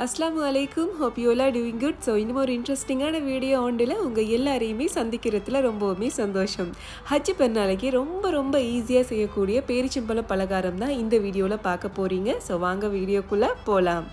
அஸ்லாமு அலைக்கும் hope you all doing good so இன்னும் ஒரு இன்ட்ரெஸ்டிங்கான வீடியோ ஆண்டில் உங்கள் எல்லாரையுமே சந்திக்கிறதுல ரொம்பவுமே சந்தோஷம். ஹஜ் பெருநாளைக்கு ரொம்ப ரொம்ப ஈஸியாக செய்யக்கூடிய பேரிச்சம்பழ பலகாரம் தான் இந்த வீடியோவில் பார்க்க போகிறீங்க ஸோ வாங்க வீடியோக்குள்ளே போகலாம்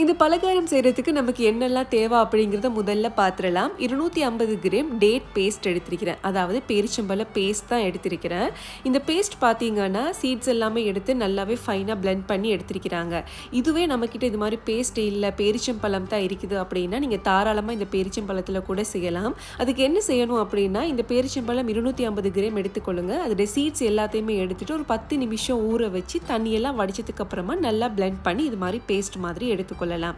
இந்த பலகாரம் செய்கிறதுக்கு நமக்கு என்னெல்லாம் தேவை அப்படிங்கிறத முதல்ல பார்த்துடலாம் இருநூற்றி ஐம்பது கிராம் டேட் பேஸ்ட் எடுத்திருக்கிறேன். அதாவது பேரிச்சம்பழ பேஸ்ட் தான் எடுத்திருக்கிறேன். இந்த பேஸ்ட் பார்த்தீங்கன்னா சீட்ஸ் எல்லாமே எடுத்து நல்லாவே ஃபைனாக பிளெண்ட் பண்ணி எடுத்திருக்கிறாங்க. இதுவே நம்மக்கிட்ட இது மாதிரி பேஸ்ட் இல்லை பேரிச்சம்பழம் தான் இருக்குது அப்படின்னா நீங்கள் தாராளமாக இந்த பேரிச்சம்பழத்தில் கூட செய்யலாம். அதுக்கு என்ன செய்யணும் அப்படின்னா இந்த பேரிச்சம்பழம் இருநூற்றி ஐம்பது கிராம் எடுத்துக்கொள்ளுங்க. அதோட சீட்ஸ் எல்லாத்தையுமே எடுத்துகிட்டு ஒரு பத்து நிமிஷம் ஊற வச்சு தண்ணியெல்லாம் வடிச்சதுக்கு அப்புறமா நல்லா பிளெண்ட் பண்ணி இது மாதிரி பேஸ்ட் மாதிரி சொல்லலாம்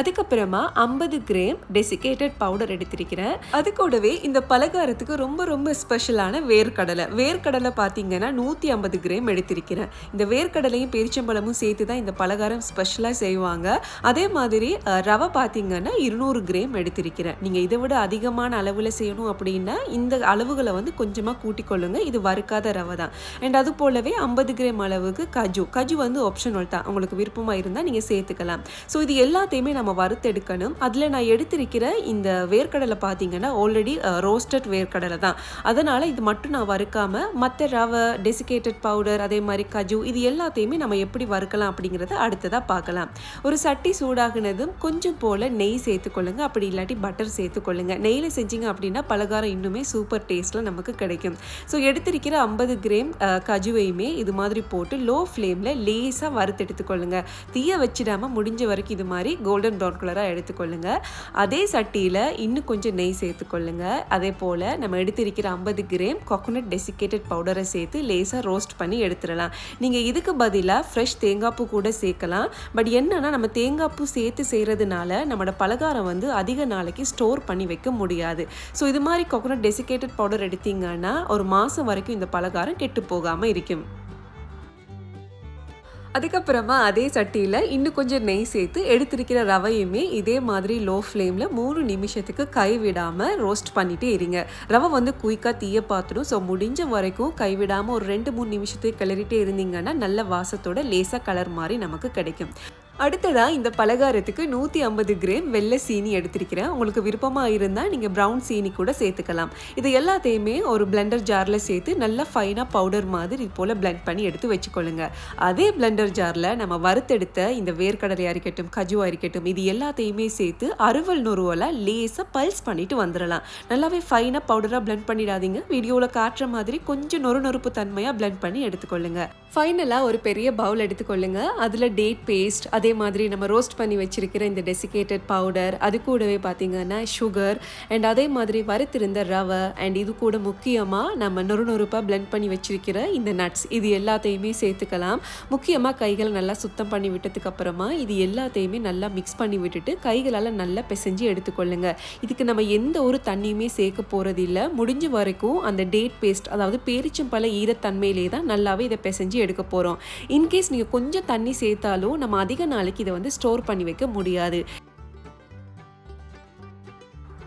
அதுக்கப்புறமா ஐம்பது கிராம் டெசிகேட்டட் பவுடர் எடுத்திருக்கிறேன். அது கூடவே இந்த பலகாரத்துக்கு ரொம்ப ரொம்ப ஸ்பெஷலான வேர்க்கடலை. வேர்க்கடலை பார்த்தீங்கன்னா நூற்றி ஐம்பது கிராம் எடுத்திருக்கிறேன். இந்த வேர்க்கடலையும் பேரிச்சம்பழமும் சேர்த்து தான் இந்த பலகாரம் ஸ்பெஷலாக செய்வாங்க. அதே மாதிரி ரவை பார்த்தீங்கன்னா இருநூறு கிராம் எடுத்திருக்கிறேன். நீங்கள் இதை விட அதிகமான அளவில் செய்யணும் அப்படின்னா இந்த அளவுகளை வந்து கொஞ்சமாக கூட்டிக்கொள்ளுங்க இது வறுக்காத ரவை தான். அண்ட் அது போலவே ஐம்பது கிராம் அளவுக்கு கஜு. கஜு வந்து ஆப்ஷனல் தான். உங்களுக்கு விருப்பமாக இருந்தால் நீங்கள் சேர்த்துக்கலாம். ஸோ இது எல்லாத்தையுமே நம்ம வறுத்தெடுக்கணும். அதில் நான் எடுத்திருக்கிற இந்த வேர்க்கடலை பார்த்தீங்கன்னா ஆல்ரெடி ரோஸ்டட் வேர்க்கடலை தான். அதனால் இது மட்டும் நான் வறுக்காமல் மற்ற ரவை டெசிகேட்டட் பவுடர் அதே மாதிரி கஜு இது எல்லாத்தையுமே நம்ம எப்படி வறுக்கலாம் அப்படிங்கிறத அடுத்ததாக பார்க்கலாம் ஒரு சட்டி சூடாகினதும் கொஞ்சம் போல் நெய் சேர்த்துக்கொள்ளுங்க. அப்படி இல்லாட்டி பட்டர் சேர்த்துக்கொள்ளுங்க. நெய்யில் செஞ்சீங்க அப்படின்னா பலகாரம் இன்னுமே சூப்பர் டேஸ்ட்டில் நமக்கு கிடைக்கும். ஸோ எடுத்திருக்கிற ஐம்பது கிராம் கஜுவையுமே இது மாதிரி போட்டு லோ ஃப்ளேமில் லேசாக வறுத்து எடுத்துக்கொள்ளுங்க தீயை வச்சிடாமல் முடிஞ்ச வரைக்கும் இது மாதிரி கோல்டன் ப்ரௌன் கலராக எடுத்துக்கொள்ளுங்க. அதே சட்டியில் இன்னும் கொஞ்சம் நெய் சேர்த்துக்கொள்ளுங்க. அதே போல் நம்ம எடுத்திருக்கிற ஐம்பது கிராம் கொக்கோனட் டெசிகேட்டட் பவுடரை சேர்த்து லேசாக ரோஸ்ட் பண்ணி எடுத்துடலாம். நீங்கள் இதுக்கு பதிலாக ஃப்ரெஷ் தேங்காய் பூ கூட சேர்க்கலாம். பட் என்னென்னா நம்ம தேங்காய் பூ சேர்த்து செய்கிறதுனால நம்மளோட பலகாரம் வந்து அதிக நாளைக்கு ஸ்டோர் பண்ணி வைக்க முடியாது. ஸோ இது மாதிரி கொக்கோனட் டெசிகேட்டட் பவுடர் எடுத்தீங்கன்னா ஒரு மாதம் வரைக்கும் இந்த பலகாரம் கெட்டு போகாமல் இருக்கும். அதுக்கப்புறமா அதே சட்டியில் இன்னும் கொஞ்சம் நெய் சேர்த்து எடுத்திருக்கிற ரவையுமே இதே மாதிரி லோ ஃப்ளேமில் மூணு நிமிஷத்துக்கு கை விடாமல் ரோஸ்ட் பண்ணிகிட்டே இருங்க. ரவை வந்து குயிக்காக தீய பார்த்துடும். ஸோ முடிஞ்ச வரைக்கும் கை விடாமல் ஒரு ரெண்டு மூணு நிமிஷத்துக்கு கிளறிட்டே இருந்தீங்கன்னா நல்ல வாசத்தோட லேசாக கலர் மாதிரி நமக்கு கிடைக்கும். அடுத்ததாக இந்த பலகாரத்துக்கு நூற்றி ஐம்பது கிராம் வெள்ளை சீனி எடுத்திருக்கிறேன். உங்களுக்கு விருப்பமாக இருந்தால் நீங்கள் ப்ரௌன் சீனி கூட சேர்த்துக்கலாம். இது எல்லாத்தையுமே ஒரு பிளெண்டர் ஜாரில் சேர்த்து நல்லா ஃபைனாக பவுடர் மாதிரி போல் பிளெண்ட் பண்ணி எடுத்து வச்சுக்கொள்ளுங்க. அதே பிளெண்டர் ஜாரில் நம்ம வறுத்தெடுத்த இந்த வேர்க்கடலையாக இருக்கட்டும் கஜுவாக இருக்கட்டும் இது எல்லாத்தையுமே சேர்த்து அறுவல் நொறுவலாக லேசாக பல்ஸ் பண்ணிட்டு வந்துடலாம். நல்லாவே ஃபைனாக பவுடராக பிளெண்ட் பண்ணிடாதீங்க. வீடியோவில் காட்டுற மாதிரி கொஞ்சம் நொறு நொறுப்பு தன்மையாக பிளெண்ட் பண்ணி எடுத்துக்கொள்ளுங்க. ஃபைனலாக ஒரு பெரிய பவுல் எடுத்துக்கொள்ளுங்க. அதில் டேட் பேஸ்ட் அது அதே மாதிரி நம்ம ரோஸ்ட் பண்ணி வச்சிருக்கிற இந்த டெசிகேட்டட் பவுடர் அது கூடவே பார்த்திங்கன்னா சுகர் அண்ட் அதே மாதிரி வறுத்திருந்த ரவை அண்ட் இது கூட முக்கியமாக நம்ம நொறு நொறுப்பாக பிளெண்ட் பண்ணி வச்சிருக்கிற இந்த நட்ஸ் இது எல்லாத்தையுமே சேர்த்துக்கலாம். முக்கியமாக கைகளை நல்லா சுத்தம் பண்ணி விட்டதுக்கப்புறமா இது எல்லாத்தையுமே நல்லா மிக்ஸ் பண்ணி விட்டுட்டு கைகளால் நல்லா பிசைஞ்சு எடுத்துக்கொள்ளுங்க. இதுக்கு நம்ம எந்த ஒரு தண்ணியுமே சேர்க்க போகிறது இல்லை முடிஞ்ச வரைக்கும் அந்த டேட் பேஸ்ட் அதாவது பேரிச்சம்பழ ஈரத்தன்மையிலே தான் நல்லாவே இதை பிசைஞ்சு எடுக்க போகிறோம் இன்கேஸ் நீங்கள் கொஞ்சம் தண்ணி சேர்த்தாலும் நம்ம அதிக நாளைக்கு இதை வந்து ஸ்டோர் பண்ணி வைக்க முடியாது.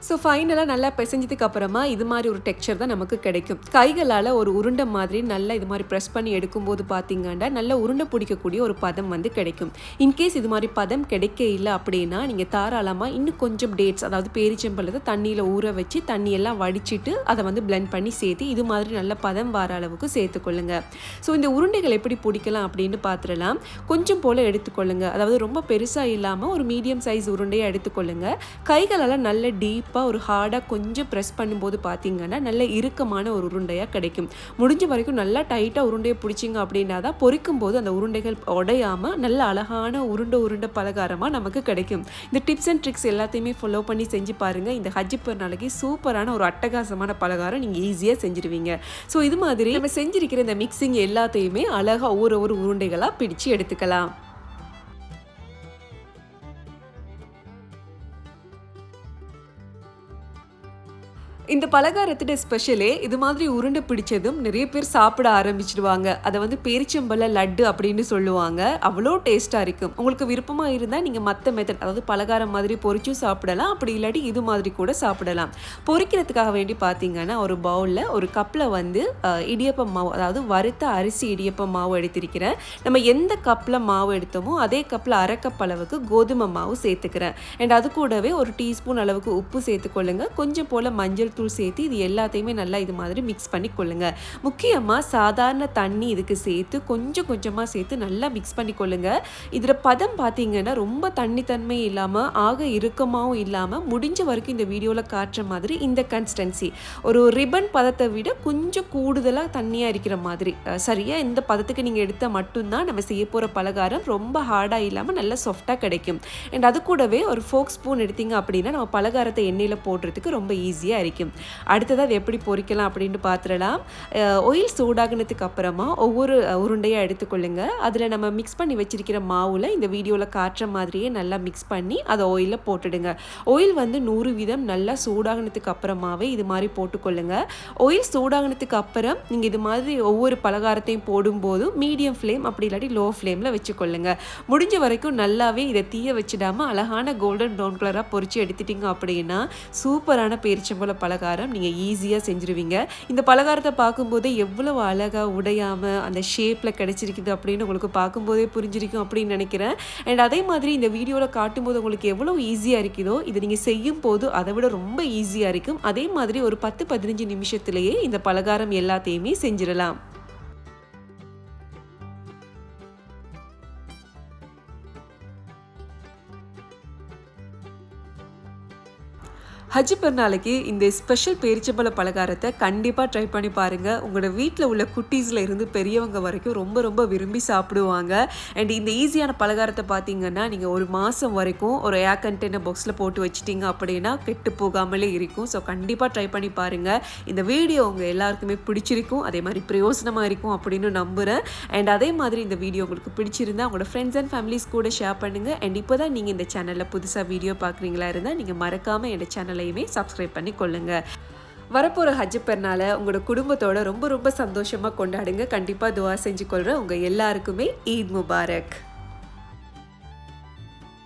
ஸோ ஃபைனலாக நல்லா பிசைஞ்சதுக்கு அப்புறமா இது மாதிரி ஒரு டெக்ஸ்சர் தான் நமக்கு கிடைக்கும். கைகளால் ஒரு உருண்டை மாதிரி நல்லா இது மாதிரி ப்ரெஸ் பண்ணி எடுக்கும்போது பார்த்தீங்கன்னா நல்ல உருண்டை பிடிக்கக்கூடிய ஒரு பதம் வந்து கிடைக்கும். இன்கேஸ் இது மாதிரி பதம் கிடைக்க இல்லை அப்படின்னா நீங்கள் தாராளமாக இன்னும் கொஞ்சம் டேட்ஸ் அதாவது பேரிச்சம்பழத்தை தண்ணியில் ஊற வச்சு தண்ணியெல்லாம் வடிச்சிட்டு அதை வந்து பிளெண்ட் பண்ணி சேர்த்து இது மாதிரி நல்ல பதம் வர அளவுக்கு சேர்த்துக்கொள்ளுங்க ஸோ இந்த உருண்டைகள் எப்படி பிடிக்கலாம் அப்படின்னு பார்த்துடலாம் கொஞ்சம் போல் எடுத்துக்கொள்ளுங்க. அதாவது ரொம்ப பெருசாக இல்லாமல் ஒரு மீடியம் சைஸ் உருண்டையை எடுத்துக்கொள்ளுங்க. கைகளால் நல்ல டீப் டீப்பாக ஒரு ஹார்டாக கொஞ்சம் ப்ரெஸ் பண்ணும்போது பார்த்தீங்கன்னா நல்ல இறுக்கமான ஒரு உருண்டையாக கிடைக்கும். முடிஞ்ச வரைக்கும் நல்லா டைட்டாக உருண்டையை பிடிச்சிங்க அப்படின்னா தான் பொரிக்கும் போது அந்த உருண்டைகள் உடையாமல் நல்ல அழகான உருண்டை உருண்டை பலகாரமாக நமக்கு கிடைக்கும். இந்த டிப்ஸ் அண்ட் ட்ரிக்ஸ் எல்லாத்தையுமே ஃபாலோ பண்ணி செஞ்சு பாருங்கள் இந்த ஹஜ்ஜி நாளைக்கு சூப்பரான ஒரு அட்டகாசமான பலகாரம் நீங்கள் ஈஸியாக செஞ்சுருவீங்க. ஸோ இது மாதிரி நம்ம செஞ்சிருக்கிற இந்த மிக்சிங் எல்லாத்தையுமே அழகாக ஒவ்வொரு ஒரு உருண்டைகளாக பிடிச்சு எடுத்துக்கலாம். இந்த பலகாரத்தோட ஸ்பெஷலே இது மாதிரி உருண்டை பிடிச்சதும் நிறைய பேர் சாப்பிட ஆரம்பிச்சிடுவாங்க அதை வந்து பேரிச்சம்பழ லட்டு அப்படின்னு சொல்லுவாங்க. அவ்வளோ டேஸ்ட்டாக இருக்கும். உங்களுக்கு விருப்பமாக இருந்தால் நீங்கள் மற்ற மெத்தட் அதாவது பலகாரம் மாதிரி பொரிச்சும் சாப்பிடலாம். அப்படி இல்லாட்டி இது மாதிரி கூட சாப்பிடலாம். பொரிக்கிறதுக்காக வேண்டி பார்த்தீங்கன்னா ஒரு பவுலில் ஒரு கப்பில் வந்து இடியப்பம் மாவு அதாவது வறுத்த அரிசி இடியப்பம் மாவு எடுத்திருக்கிறேன். நம்ம எந்த கப்பில் மாவு எடுத்தோமோ அதே கப்பில் அரை கப் அளவுக்கு கோதுமை மாவு சேர்த்துக்கிறேன். அண்ட் அது கூடவே ஒரு டீஸ்பூன் அளவுக்கு உப்பு சேர்த்துக்கொள்ளுங்க. கொஞ்சம் போல் மஞ்சள் தூள் சேர்த்து இது எல்லாத்தையுமே நல்லா இது மாதிரி மிக்ஸ் பண்ணி கொள்ளுங்க. முக்கியமாக சாதாரண தண்ணி இதுக்கு சேர்த்து கொஞ்சம் கொஞ்சமாக சேர்த்து நல்லா மிக்ஸ் பண்ணி கொள்ளுங்க. இதில் பதம் பார்த்தீங்கன்னா ரொம்ப தண்ணி தன்மை இல்லாமல் ஆக இறுக்கமாகவும் இல்லாமல் முடிஞ்ச வரைக்கும் இந்த வீடியோவில் காட்டுற மாதிரி இந்த கன்சிஸ்டன்சி ஒரு ரிப்பன் பதத்தை விட கொஞ்சம் கூடுதலாக தண்ணியாக இருக்கிற மாதிரி சரியாக இந்த பதத்துக்கு நீங்கள் எடுத்தால் மட்டும்தான் நம்ம செய்ய போகிற பலகாரம் ரொம்ப ஹார்டாக இல்லாமல் நல்லா சாஃப்டாக கிடைக்கும். அண்ட் அது கூடவே ஒரு ஃபோக் ஸ்பூன் எடுத்தீங்க அப்படின்னா நம்ம பலகாரத்தை எண்ணெயில் போடுறதுக்கு ரொம்ப ஈஸியாக இருக்கும். அடுத்தது அதை எப்படி பொறிக்கலாம் அப்படின்னு பார்த்துடலாம் ஒயில் சூடாகினதுக்கு அப்புறமா ஒவ்வொரு உருண்டையாக எடுத்துக்கொள்ளுங்க. அதில் நம்ம மிக்ஸ் பண்ணி வச்சிருக்கிற மாவில் இந்த வீடியோவில் காட்டுற மாதிரியே நல்லா மிக்ஸ் பண்ணி அதை ஆயிலில் போட்டுடுங்க. ஆயில் வந்து நூறு வீதம் நல்லா சூடாகினதுக்கு அப்புறமாவே இது மாதிரி போட்டுக்கொள்ளுங்க. ஆயில் சூடாகினதுக்கு அப்புறம் நீங்கள் இது மாதிரி ஒவ்வொரு பலகாரத்தையும் போடும்போதும் மீடியம் ஃப்ளேம் அப்படி இல்லாட்டி லோ ஃப்ளேமில் வச்சுக்கொள்ளுங்க. முடிஞ்ச வரைக்கும் நல்லாவே இதை தீய வச்சிடாமல் அழகான கோல்டன் ப்ரௌன் கலராக பொறிச்சு எடுத்துட்டீங்க அப்படின்னா சூப்பரான பேரிச்சம்பழ பலகாரம் பலகாரம் நீங்கள் ஈஸியாக செஞ்சுருவீங்க. இந்த பலகாரத்தை பார்க்கும்போதே எவ்வளவு அழகாக உடையாமல் அந்த ஷேப்பில் கிடைச்சிருக்குது அப்படின்னு உங்களுக்கு பார்க்கும்போதே புரிஞ்சிருக்கும் அப்படின்னு நினைக்கிறேன். அண்ட் அதே மாதிரி இந்த வீடியோவில் காட்டும்போது உங்களுக்கு எவ்வளோ ஈஸியாக இருக்குதோ இதை நீங்கள் செய்யும் போது அதை விட ரொம்ப ஈஸியாக இருக்கும். அதே மாதிரி ஒரு பத்து பதினஞ்சு நிமிஷத்துலேயே இந்த பலகாரம் எல்லாத்தையுமே செஞ்சிடலாம். ஹஜ் பெருநாளைக்கு இந்த ஸ்பெஷல் பேரிச்சம்பழ பலகாரத்தை கண்டிப்பாக ட்ரை பண்ணி பாருங்கள் உங்களோட வீட்டில் உள்ள குட்டீஸில் இருந்து பெரியவங்க வரைக்கும் ரொம்ப ரொம்ப விரும்பி சாப்பிடுவாங்க. அண்ட் இந்த ஈஸியான பலகாரத்தை பார்த்தீங்கன்னா நீங்கள் ஒரு மாதம் வரைக்கும் ஒரு ஏர் கண்டெய்னர் பாக்ஸில் போட்டு வச்சிட்டிங்க அப்படின்னா கெட்டு போகாமலே இருக்கும். ஸோ கண்டிப்பாக ட்ரை பண்ணி பாருங்கள் இந்த வீடியோ உங்கள் எல்லாருக்குமே பிடிச்சிருக்கும். அதே மாதிரி பிரயோசனமாக இருக்கும் அப்படின்னு நம்புகிறேன் அண்ட் அதே மாதிரி இந்த வீடியோ உங்களுக்கு பிடிச்சிருந்தா உங்களோட ஃப்ரெண்ட்ஸ் அண்ட் ஃபேமிலிஸ் கூட ஷேர் பண்ணுங்கள் அண்ட் இப்போ தான் நீங்கள் இந்த சேனலில் புதுசாக வீடியோ பார்க்குறீங்களா இருந்தால் நீங்கள் மறக்காமல் என் சேனலையுமே சப்ஸ்கிரைப் பண்ணி கொள்ளுங்கள் வரப்போகிற ஹஜ் பெருநாளை உங்களோட குடும்பத்தோட ரொம்ப ரொம்ப சந்தோஷமாக கொண்டாடுங்க. கண்டிப்பாக துவா செஞ்சு கொள்கிறேன் உங்கள் எல்லாருக்குமே ஈத் முபாரக்.